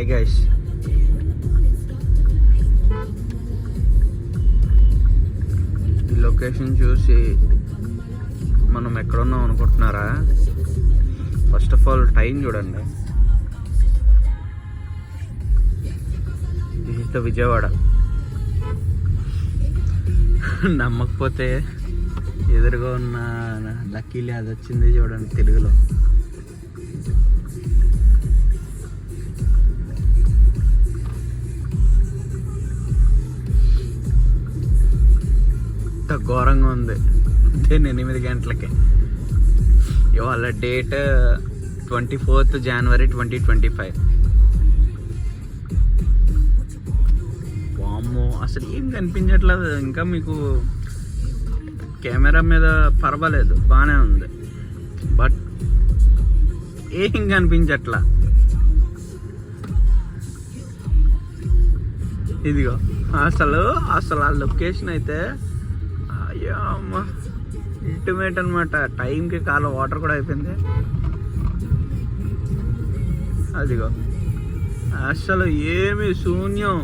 Hi guys. ఈ location చూసి మనం ఎక్కడున్నాం అనుకుంటున్నారా? ఫస్ట్ ఆఫ్ ఆల్ టైం చూడండి. దిస్ ఇస్ ద విజయవాడ నమ్మకపోతే ఎదురుగా ఉన్న లక్కీలే అది వచ్చింది చూడండి తెలుగులో. ఘోరంగా ఉంది. నేను ఎనిమిది గంటలకి. ఇవాళ date twenty fourth January twenty twenty five వామ్మో అసలు ఏం కనిపించట్లేదు. ఇంకా మీకు కెమెరా మీద పర్వాలేదు. బాగానే ఉంది. బట్ ఏం కనిపించట్లా? ఇదిగో అసలు అసలు ఆ లొకేషన్ అయితే అయ్యా అమ్మ. అల్టిమేట్ అనమాట టైంకి కాల వాటర్ కూడా అయిపోయింది. అదిగో. అసలు ఏమి శూన్యం.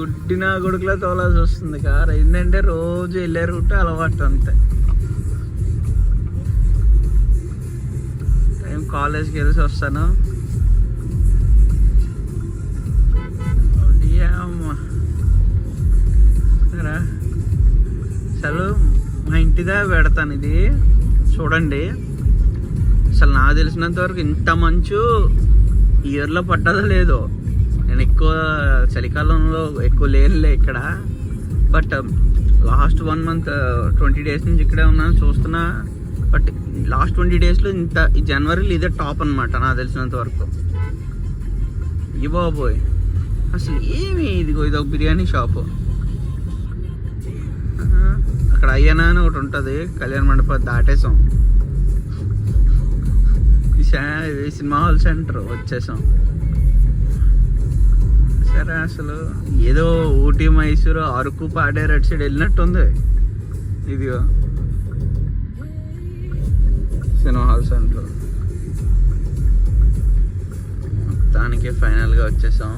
గుడ్డిన గుడుకులో తోలాల్సి వస్తుంది కారు. ఏంటంటే రోజు వెళ్ళే రూట్ అలవాటు అంతే. టైం కాలేజ్కి వెళ్ళి వస్తాను. అసలు మా ఇంటిగా పెడతాను ఇది. చూడండి. అసలు నాకు తెలిసినంత వరకు ఇంత మంచు ఇయర్లో పడ్డదో లేదో. నేను ఎక్కువ చలికాలంలో ఎక్కువ లేనులే ఇక్కడ. But um, last one month twenty days నుంచి ఇక్కడే ఉన్నాను చూస్తున్నా. బట్ లాస్ట్ ట్వంటీ డేస్లో ఇంత ఈ జనవరిలో ఇదే టాప్ అనమాట నాకు తెలిసినంత వరకు. ఇవ్వబోయ్ బాబోయ్. అసలు ఏమి ఇదిగో ఇది ఒక బిర్యానీ షాపు. అక్కడ అయ్యనా అని ఒకటి ఉంటుంది కళ్యాణ మండపం దాటేసాం. ఇది సినిమా హాల్ సెంటర్ వచ్చేసాం. సరే అసలు ఏదో ఊటీ మైసూరు అరకు పాడేరు అటు సైడ్ వెళ్ళినట్టుంది. ఇదిగో. Cinema hall centre. మొత్తానికి ఫైనల్గా వచ్చేసాం.